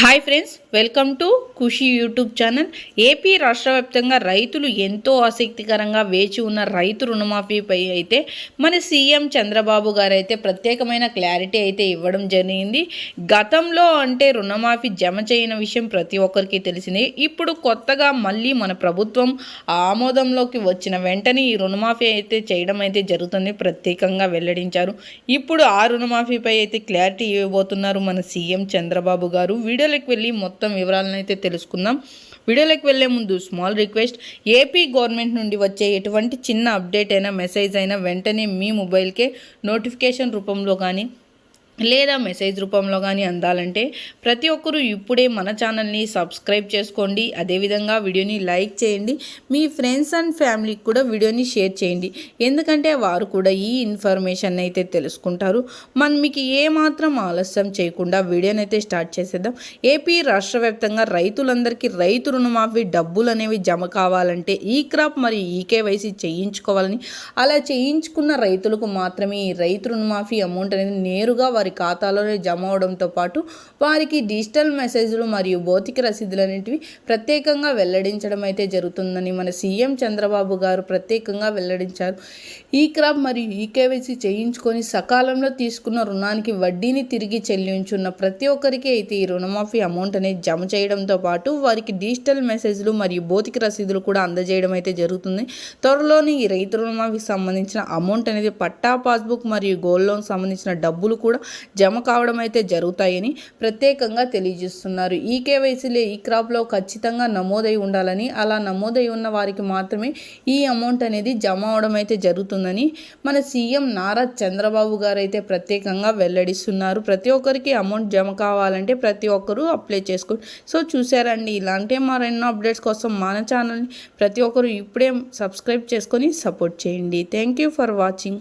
Hi friends welcome to Khushi YouTube channel AP రాష్ట్ర వ్యాప్తంగా రైతులు ఎంతో ఆసక్తికరంగా వేచి ఉన్న రైతు రుణమాఫీపై అయితే మన సీఎం చంద్రబాబు గారు అయితే ప్రత్యేకమైన క్లారిటీ అయితే ఇవ్వడం జరిగింది. గతంలో అంటే రుణమాఫీ జమ చేయని విషయం ప్రతి ఒక్కరికి తెలిసింది. ఇప్పుడు కొత్తగా మళ్ళీ మన ప్రభుత్వం ఆమోదంలోకి వచ్చిన వెంటనే ఈ రుణమాఫీ అయితే చేయడం అయితే జరుగుతుంది. ప్రత్యేకంగా వెల్లడించారు. ఇప్పుడు ఆ రుణమాఫీపై అయితే క్లారిటీ ఇవ్వబోతున్నారు మన సీఎం చంద్రబాబు గారు. వీడియోలోకి వెళ్ళి మొత్తం వివరాలను అయితే తెలుసుకుందాం. వీడియోలోకి వెళ్ళే ముందు స్మాల్ రిక్వెస్ట్ ఏపీ గవర్నమెంట్ నుండి వచ్చే ఎటువంటి చిన్న అప్డేట్ అయినా మెసేజ్ అయినా వెంటనే మీ మొబైల్కే నోటిఫికేషన్ రూపంలో కానీ లేదా మెసేజ్ రూపంలో కానీ అందాలంటే ప్రతి ఒక్కరూ ఇప్పుడే మన ఛానల్ని సబ్స్క్రైబ్ చేసుకోండి. అదేవిధంగా వీడియోని లైక్ చేయండి. మీ ఫ్రెండ్స్ అండ్ ఫ్యామిలీకి కూడా వీడియోని షేర్ చేయండి. ఎందుకంటే వారు కూడా ఈ ఇన్ఫర్మేషన్ అయితే తెలుసుకుంటారు. మనం మీకు ఏమాత్రం ఆలస్యం చేయకుండా వీడియోని అయితే స్టార్ట్ చేసేద్దాం. ఏపీ రాష్ట్ర వ్యాప్తంగా రైతులందరికీ రైతు రుణమాఫీ డబ్బులు అనేవి జమ కావాలంటే ఈ క్రాప్ మరియు ఈకేవైసీ చేయించుకోవాలని. అలా చేయించుకున్న రైతులకు మాత్రమే ఈ రైతు రుణమాఫీ అమౌంట్ అనేది నేరుగా వారి వారి ఖాతాలోనే జమ అవడంతో పాటు వారికి డిజిటల్ మెసేజ్లు మరియు భౌతిక రసీదులు అనేటివి ప్రత్యేకంగా వెల్లడించడం అయితే జరుగుతుందని మన సీఎం చంద్రబాబు గారు ప్రత్యేకంగా వెల్లడించారు. ఈ క్రాప్ మరియు ఈకేవైసీ చేయించుకొని సకాలంలో తీసుకున్న రుణానికి వడ్డీని తిరిగి చెల్లించున్న ప్రతి ఒక్కరికి అయితే ఈ రుణమాఫీ అమౌంట్ అనేది జమ చేయడంతో పాటు వారికి డిజిటల్ మెసేజ్లు మరియు భౌతిక రసీదులు కూడా అందజేయడం అయితే జరుగుతుంది. త్వరలోనే ఈ రైతు రుణమాఫీకి సంబంధించిన అమౌంట్ అనేది పట్టా పాస్బుక్ మరియు గోల్డ్ లోన్ సంబంధించిన డబ్బులు కూడా జమ కావడం అయితే జరుగుతాయని ప్రత్యేకంగా తెలియజేస్తున్నారు. ఈ కేవైసీలే ఈ క్రాప్లో ఖచ్చితంగా నమోదై ఉండాలని అలా నమోదై ఉన్న వారికి మాత్రమే ఈ అమౌంట్ అనేది జమ అవడం అయితే జరుగుతుందని మన సీఎం నారా చంద్రబాబు గారు అయితే ప్రత్యేకంగా వెల్లడిస్తున్నారు. ప్రతి ఒక్కరికి అమౌంట్ జమ కావాలంటే ప్రతి ఒక్కరూ అప్లై చేసుకోండి సో చూసారండి ఇలాంటి మరెన్నో అప్డేట్స్ కోసం మన ఛానల్ని ప్రతి ఒక్కరు ఇప్పుడే సబ్స్క్రైబ్ చేసుకొని సపోర్ట్ చేయండి. Thank you for watching.